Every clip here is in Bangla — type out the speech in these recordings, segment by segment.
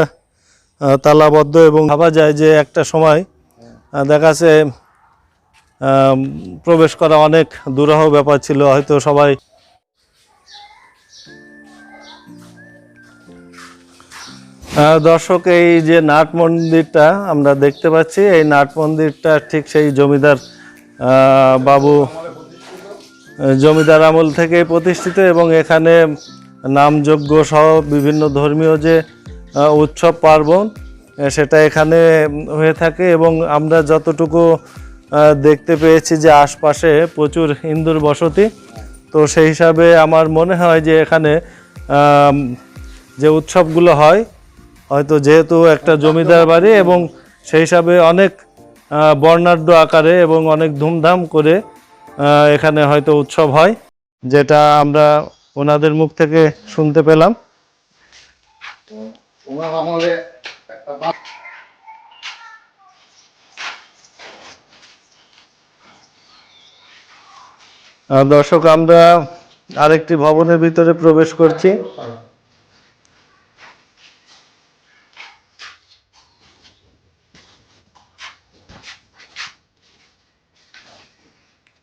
আহ, তালাবদ্ধ এবং ভাবা যায় যে একটা সময় দেখা যাচ্ছে প্রবেশ করা অনেক দুরূহ ব্যাপার ছিল হয়তো সবাই দর্শক এই যে নাট মন্দিরটা আমরা দেখতে পাচ্ছি এই নাট মন্দিরটা ঠিক সেই জমিদার বাবু জমিদার আমল থেকে প্রতিষ্ঠিত এবং এখানে নামযজ্ঞ সহ বিভিন্ন ধর্মীয় যে উৎসব পার্বণ সেটা এখানে হয়ে থাকে এবং আমরা যতটুকু দেখতে পেয়েছি যে আশপাশে প্রচুর হিন্দুর বসতি, তো সেই হিসাবে আমার মনে হয় যে এখানে যে উৎসবগুলো হয়, হয়তো যেহেতু একটা জমিদার বাড়ি এবং সেই হিসাবে অনেক বর্ণাঢ্য আকারে এবং অনেক ধুমধাম করে এখানে হয়তো উৎসব হয়, যেটা আমরা ওনাদের মুখ থেকে শুনতে পেলাম। ওনার আমলে একটা দর্শক আমরা আরেকটি ভবনের ভিতরে প্রবেশ করছি।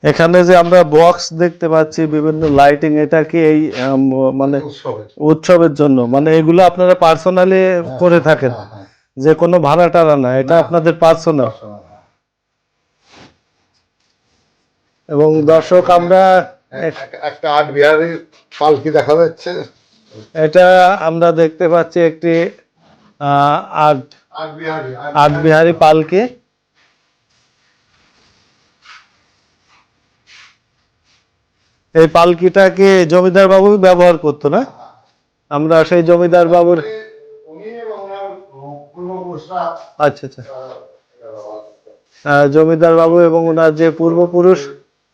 এখানে যে আমরা বক্স দেখতে পাচ্ছি বিভিন্ন লাইটিং এটা কি এই মানে উৎসবের। জন্য? মানে এগুলো আপনারা পার্সোনালি করে থাকেন। হ্যাঁ, হ্যাঁ, যে কোনো ভাড়া টাড়া না এটা আপনাদের পার্সোনাল হ্যাঁ। এবং দর্শক আমরা একটা আট বিহারি পালকি দেখা যাচ্ছে। এটা আমরা দেখতে পাচ্ছি একটি আহ, আট আট বিহারি আট বিহারি। পালকি। এই পালকিটাকে জমিদার বাবু ব্যবহার করতো না? আমরা সেই জমিদার বাবুর এবং আচ্ছা আচ্ছা। আহ, জমিদার বাবু এবং ওনার যে পূর্বপুরুষ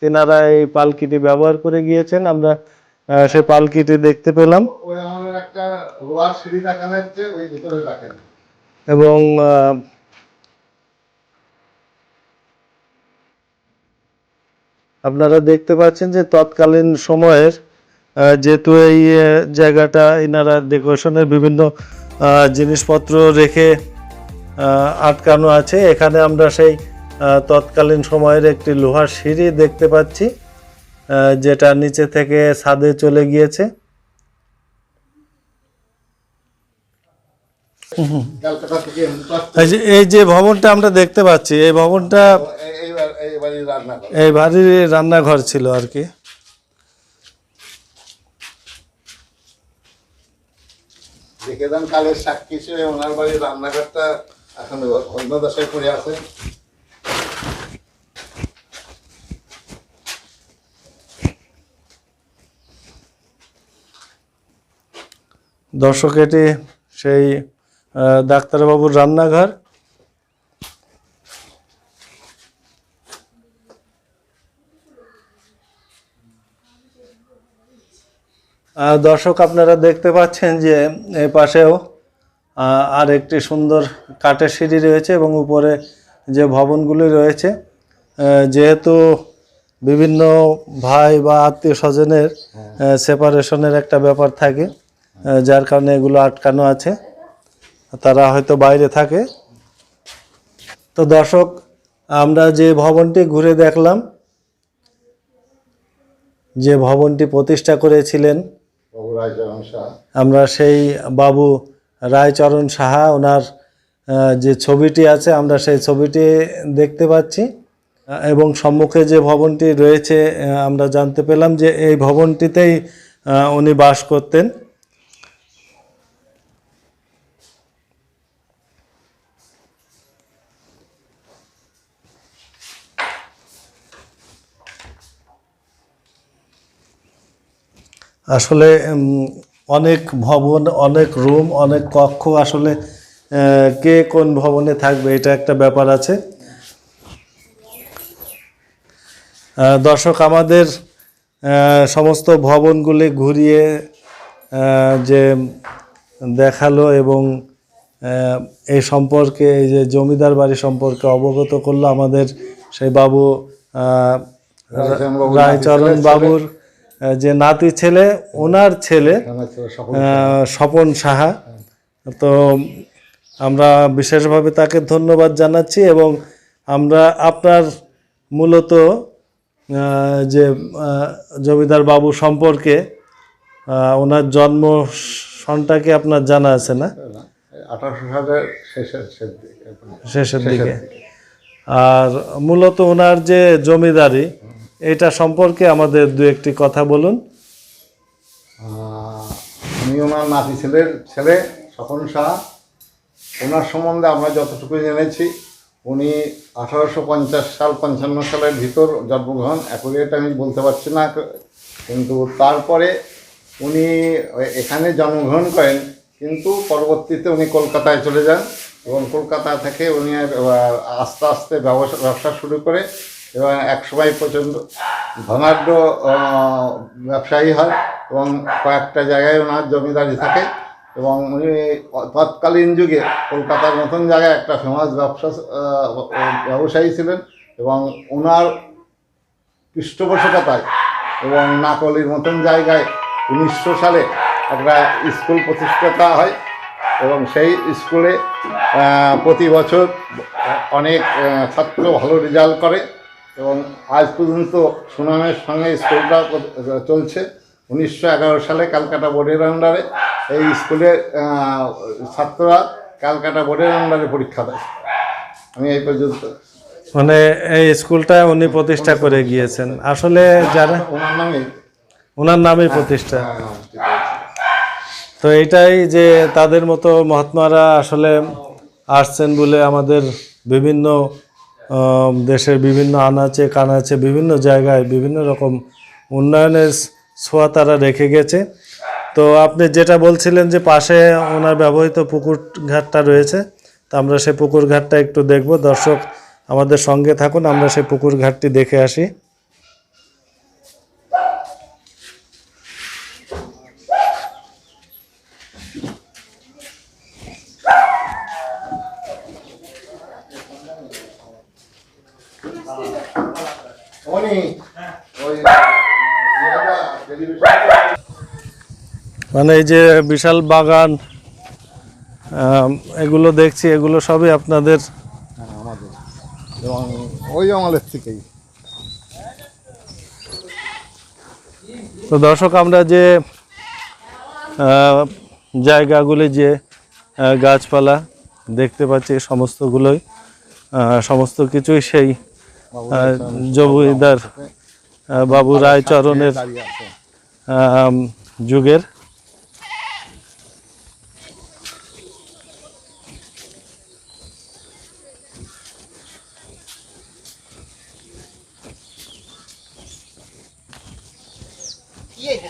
তেনারা এই পালকিটি ব্যবহার করে গিয়েছেন। আমরা সেই পালকিটি দেখতে পেলাম। ওই আমাদের একটা লোহার সিঁড়ি দেখা যাচ্ছে ওই ভিতরে রাখেন এবং আহ, আপনারা দেখতে পাচ্ছেন যে তৎকালীন সময়ের যেহেতু এই জায়গাটা এনারা ডেকোরেশনের বিভিন্ন আহ, জিনিসপত্র রেখে আটকানো আছে। এখানে আমরা সেই আহ, তৎকালীন সময়ের একটি লোহার সিঁড়ি দেখতে পাচ্ছি আহ, যেটা নিচে থেকে ছাদে চলে গিয়েছে। এই যে ভবনটা আমরা দেখতে পাচ্ছি এই ভবনটা এই- বাড়ির রান্নাঘর। ছিল আর কি। কালের সাক্ষী হিসেবে ওনার বাড়ির রান্নাঘরটা এখন অন্য দশায় পড়ে আছে। দর্শক এটি সেই ডাক্তারবাবুর রান্নাঘর। দর্শক, আপনারা দেখতে পাচ্ছেন যে এ পাশেও আর একটি সুন্দর কাঠের সিঁড়ি রয়েছে এবং উপরে যে ভবনগুলি রয়েছে যেহেতু বিভিন্ন ভাই বা আত্মীয় স্বজনের সেপারেশনের একটা ব্যাপার থাকে যার কারণে এগুলো আটকানো আছে, তারা হয়তো বাইরে থাকে। তো দর্শক, আমরা যে ভবনটি ঘুরে দেখলাম, যে ভবনটি প্রতিষ্ঠা করেছিলেন আমরা সেই বাবু রায়চরণ সাহা, ওনার যে ছবিটি আছে, আমরা সেই ছবিটি দেখতে পাচ্ছি। এবং সম্মুখে যে ভবনটি রয়েছে আমরা জানতে পেলাম যে এই ভবনটিতেই উনি বাস করতেন। আসলে অনেক ভবন অনেক রুম অনেক কক্ষ আসলে কে কোন ভবনে থাকবে এটা একটা ব্যাপার আছে। দর্শক আমাদের সমস্ত ভবনগুলি ঘুরিয়ে যে দেখাল এবং এই সম্পর্কে এই যে জমিদার বাড়ি সম্পর্কে অবগত করল আমাদের সেই বাবু। রায়চরণ বাবুর। যে নাতি ছেলে ওনার ছেলে আহ, স্বপন সাহা। তো আমরা বিশেষভাবে তাকে ধন্যবাদ জানাচ্ছি এবং আমরা আপনার মূলত যে জমিদার বাবু সম্পর্কে ওনার জন্ম সনটাকে আপনার জানা আছে না? আঠারোশো সালের শেষের শেষের দিকে। আর মূলত ওনার যে জমিদারি এটা সম্পর্কে আমাদের দু একটি কথা বলুন। আমি ওনার নাতি ছেলের ছেলে, স্বপন সাহা ওনার সম্বন্ধে আমরা যতটুকু জেনেছি, উনি আঠারোশো পঞ্চাশ সাল, পঞ্চান্ন সালের ভিতর জন্মগ্রহণ। অ্যাকুরেট আমি বলতে পারছি না, কিন্তু তারপরে উনি এখানে জন্মগ্রহণ করেন, কিন্তু পরবর্তীতে উনি কলকাতায় চলে যান। এবং কলকাতা থেকে উনি আস্তে আস্তে ব্যবসা ব্যবসা শুরু করে এবং একসময় প্রচণ্ড ধনাঢ্য ব্যবসায়ী হয় এবং কয়েকটা জায়গায় ওনার জমিদারি থাকে এবং উনি তৎকালীন যুগে কলকাতার মতন জায়গায় একটা ফেমাস ব্যবসা ব্যবসায়ী ছিলেন এবং ওনার পৃষ্ঠপোষকতায় এবং নাকলির মতন জায়গায় উনিশশো সালে একটা স্কুল প্রতিষ্ঠাতা হয় এবং সেই স্কুলে প্রতি বছর অনেক ছাত্র ভালো রেজাল্ট করে। এবং আজ পর্যন্ত সুনামের সঙ্গে স্কুলটা চলছে। উনিশশো এগারো সালে ক্যালকাটা বোর্ডের আন্ডারে এই স্কুলের ছাত্ররা ক্যালকাটা বোর্ডের আন্ডারে পরীক্ষা দেয়। আমি এই পর্যন্ত মানে এই স্কুলটা উনি প্রতিষ্ঠা করে গিয়েছেন। আসলে যারা ওনার নামে? ওনার নামে প্রতিষ্ঠা। তো এটাই যে তাদের মতো মহাত্মারা আসলে আসছেন বলে আমাদের বিভিন্ন দেশের বিভিন্ন আনাচে কানাচে বিভিন্ন জায়গায় বিভিন্ন রকম উন্নয়নের ছোঁয়া তারা রেখে গেছে। তো আপনি যেটা বলছিলেন যে পাশে ওনার ব্যবহৃত পুকুর ঘাটটা রয়েছে, তো আমরা সেই পুকুর ঘাটটা একটু দেখব। দর্শক, আমাদের সঙ্গে থাকুন, আমরা সেই পুকুর ঘাটটি দেখে আসি উনি ওই ইয়েটা, টেলিভিশনে মানে এই যে বিশাল বাগান এগুলো দেখছি এগুলো সবই আপনাদের হ্যাঁ, আমাদের। ওই আমলের থেকেই। তো দর্শক আমরা যে জায়গাগুলি যে গাছপালা দেখতে পাচ্ছি সমস্তগুলোই সমস্ত কিছুই সেই জমিদার বাবু রায়চরণের দাঁড়িয়ে আছে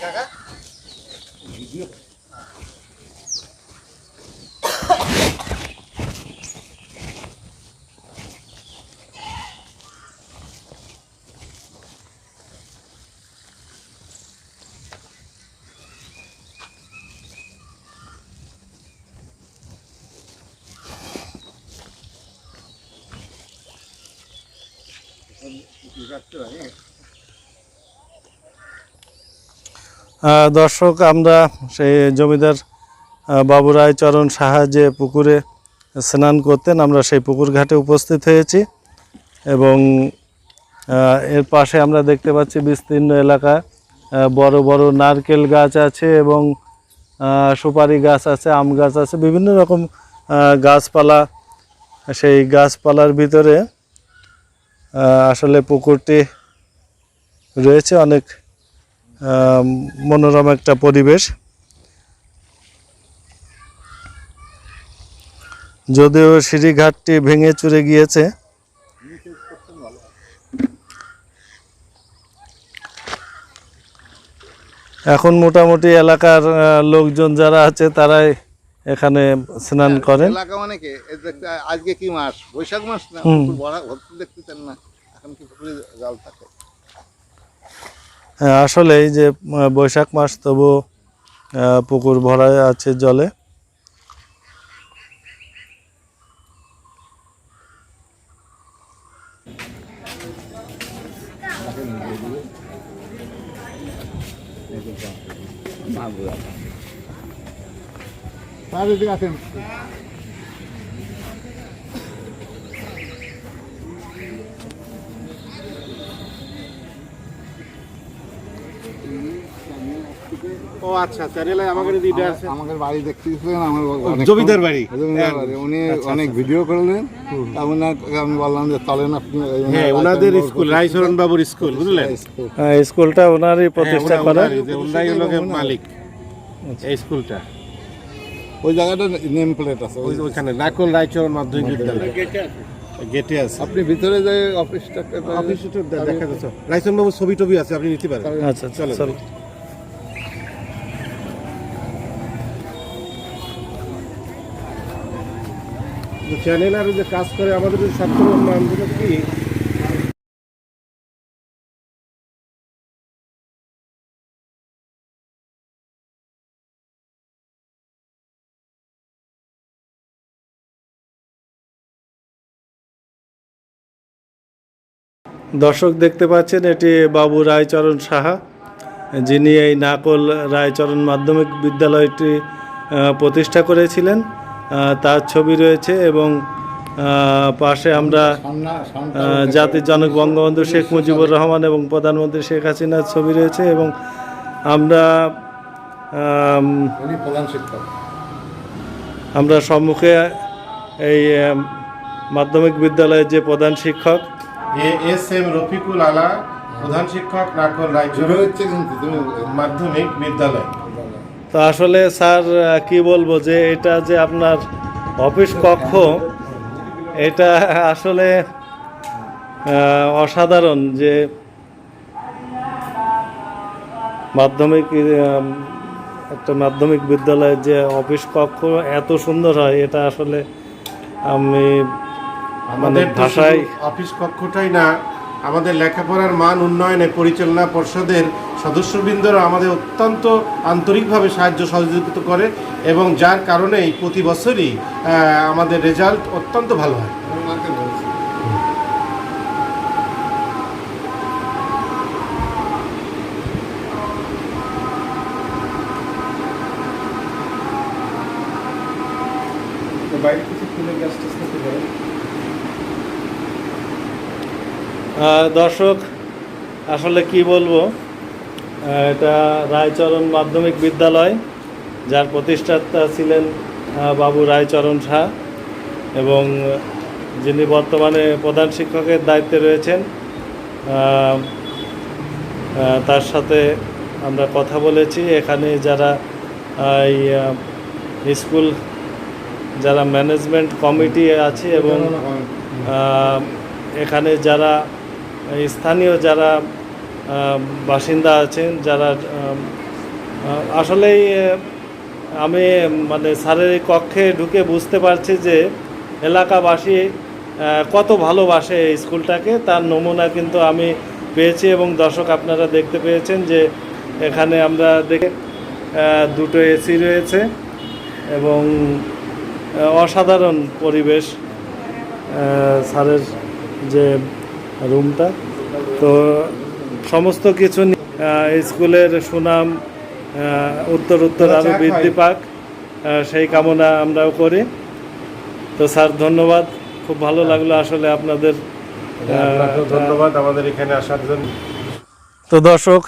আম, যুগের আহ, দর্শক, আমরা সেই জমিদার বাবু রায়চরণ সাহা যে পুকুরে স্নান করতেন, আমরা সেই পুকুর ঘাটে উপস্থিত হয়েছি এবং এর পাশে আমরা দেখতে পাচ্ছি বিস্তীর্ণ এলাকা বড় বড় নারকেল গাছ আছে এবং সুপারি গাছ আছে, আম গাছ আছে, বিভিন্ন রকম গাছপালা। সেই গাছপালার ভিতরে আসলে পুকুরটি রয়েছে, অনেক মনোরম একটা পরিবেশ। যদিও সিঁড়িঘাটটি ভেঙে চুরে গিয়েছে। এখন মোটামুটি এলাকার লোকজন যারা আছে তারাই এখানে স্নান করেন। এলাকা মানে কি? এই আজকে কি মাস? বৈশাখ মাস না? ভর্তি দেখতেছেন না? এখন কি জল থাকে? হ্যাঁ আসলে এই যে বৈশাখ মাস তবু পুকুর ভরা আছে জলে। ও আচ্ছা চ্যানেলে আছে। আমাদের বাড়ি দেখতে গেছিলেন আমার অনেক জমিদার বাড়ি। জমিদার বাড়ি। উনি অনেক ভিডিও করলেন। তা আমি বললাম যে চলেন আপনি হ্যাঁ ওনাদের স্কুল রায়চরণ বাবুর স্কুল বুঝলেন? স্কুল। স্কুলটা ওনারই প্রতিষ্ঠা হ্যাঁ, করা ওনারই, যে ওনারই লোকের মালিক এই স্কুলটা। ওই জায়গাটা নেম প্লেট আছে ওই ওইখানে নাকল রায়চরণ মাধ্যমিক বিদ্যালয়। গেটে আছে। আপনি ভিতরে যে অফিসটাকে অফিসে তো দেখা যাচ্ছে রায়চরণ বাবুর ছবি টবি আছে আপনি নিতে পারেন। আচ্ছা চলো। চ্যানেল আর যে কাজ করে আমাদের ছাত্র উন্নয়ন যেটা কি? দর্শক দেখতে পাচ্ছেন, এটি বাবু রায়চরণ সাহা, যিনি এই নাকল রায়চরণ মাধ্যমিক বিদ্যালয়টি প্রতিষ্ঠা করেছিলেন। তার ছবি রয়েছে এবং পাশে আমরা জাতির জনক বঙ্গবন্ধু শেখ মুজিবুর রহমান এবং প্রধানমন্ত্রী শেখ হাসিনার ছবি রয়েছে এবং আমরা আমরা সম্মুখে এই মাধ্যমিক বিদ্যালয়ের যে প্রধান শিক্ষক এস এম রফিকুল আলা প্রধান শিক্ষক হচ্ছে কিন্তু মাধ্যমিক বিদ্যালয়। তো আসলে স্যার কি বলব যে এটা যে আপনার অফিস কক্ষ এটা আসলে অসাধারণ যে মাধ্যমিক একটা মাধ্যমিক বিদ্যালয়ের যে অফিস কক্ষ এত সুন্দর হয় এটা আসলে আমি আমাদের ভাষায়- অফিস কক্ষটাই না আমাদের লেখাপড়ার মান উন্নয়নে পরিচালনা পর্ষদের সদস্যবৃন্দরা আমাদের অত্যন্ত আন্তরিকভাবে সাহায্য সহযোগিতা করে এবং যার কারণেই প্রতি বছরই আমাদের রেজাল্ট অত্যন্ত ভালো হয়। ওনাকে বলছি আহ, দর্শক আসলে কি বলব? এটা রায়চরণ মাধ্যমিক বিদ্যালয় যার প্রতিষ্ঠাতা ছিলেন বাবু রায়চরণ শাহ এবং যিনি বর্তমানে প্রধান শিক্ষকের দায়িত্বে রয়েছেন তার সাথে আমরা কথা বলেছি। এখানে যারা এই স্কুল যারা ম্যানেজমেন্ট কমিটি আছে এবং এখানে যারা স্থানীয় যারা বাসিন্দা আছেন, যারা আসলেই আমি মানে স্যারের কক্ষে ঢুকে বুঝতে পারছি যে এলাকাবাসী কত ভালোবাসে এই স্কুলটাকে। তার নমুনা কিন্তু আমি পেয়েছি এবং দর্শক আপনারা দেখতে পেয়েছেন যে এখানে আমরা দেখে দুটো এসি রয়েছে এবং অসাধারণ পরিবেশ স্যারের যে রুমটা। তো সমস্ত কিছু স্কুলের সুনাম উত্তর উত্তর আরও বৃদ্ধি পাক সেই কামনা আমরাও করি। তো স্যার ধন্যবাদ। খুব ভালো লাগল আসলে আপনাদের ধন্যবাদ আমাদের এখানে আসার জন্য। তো দর্শক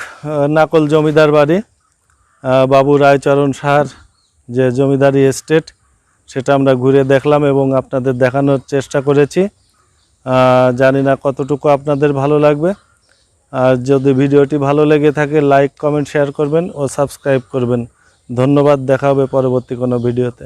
নাকল জমিদার বাড়ি বাবু রায়চরণ সাহার যে জমিদারি এস্টেট সেটা আমরা ঘুরে দেখলাম এবং আপনাদের দেখানোর চেষ্টা করেছি। জানি না কতটুকু আপনাদের ভালো লাগবে। আর যদি ভিডিওটি ভালো লেগে থাকে লাইক কমেন্ট শেয়ার করবেন ও সাবস্ক্রাইব করবেন। ধন্যবাদ, দেখা হবে পরবর্তী কোনো ভিডিওতে।